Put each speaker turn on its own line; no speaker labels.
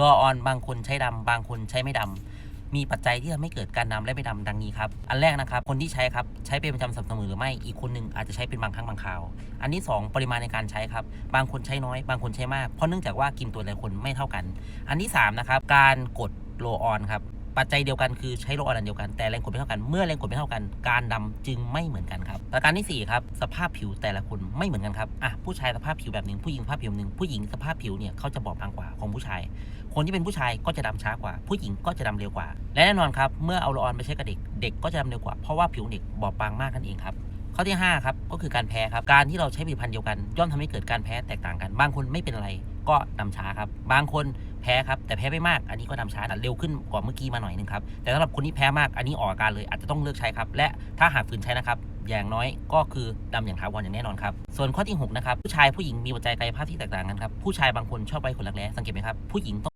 รอออนบางคนใช้ดำบางคนใช้ไม่ดำมีปัจจัยที่ทำให้เกิดการดำและไม่ดำดังนี้ครับ อันแรกนะครับ คนที่ใช้ครับใช้เป็นประจำสม่ำเสมอหรือไม่ อีกคนหนึ่งอาจจะใช้เป็นบางครั้งบางคราว อันที่สองปริมาณในการใช้ครับ บางคนใช้น้อย บางคนใช้มาก เพราะเนื่องจากว่ากินตัวแต่ละคนไม่เท่ากัน อันที่สามนะครับ การกดโลออนครับ ปัจจัยเดียวกันคือใช้โลออนันเดียวกันแต่แรงกดไม่เท่ากันเมื่อแรงกดไม่เท่ากัน การดำจึงไม่เหมือนกันครับประการที่สี่ครับ สภาพผิวแต่ละคนไม่เหมือนกันครับอะผู้ชายสภาพผิวแบบหนึ่งผู้หญิงสภาพผิวหนึ่งผู้หญิงสภาพผิวเนี่ยเขาจะบอบบางกว่าของผู้ชาย คนที่เป็นผู้ชายก็จะดำช้ากว่า ผู้หญิงก็จะดำเร็วกว่า และแน่นอนครับเมื่อเอาโลออนไปใช้กับเด็กเด็กก็จะดำเร็วกว่าเพราะว่าผิวเด็กบอบบางมากนั่นเองครับข้อที่5ครับก็คือการแพ้ครับการที่เราใช้ผลิตภัณฑ์เดียวกัน ย่อมทำให้เกิดการแพ้แตกต่างกัน บางคนไม่เป็นอะไรก็ดำช้าครับ บางคน แพ้ครับแต่แพ้ไม่มากอันนี้ก็ดำช้าแต่เร็วขึ้นกว่าเมื่อกี้มาหน่อยหนึงครับแต่สำหรับคนที่แพ้มากอันนี้ออกอาการเลยอาจจะต้องเลิกใช้ครับ และถ้าหากฝืนใช้นะครับอย่างน้อยก็คือดำอย่างถาวรอย่างแน่นอนครับ ส่วนข้อที่หกนะครับ ผู้ชายผู้หญิงมีปัจจัยกายภาพที่แตกต่างกันครับ ผู้ชายบางคนชอบไว้ขนรักแร้สังเกตไหมครับ ผู้หญิงต้อง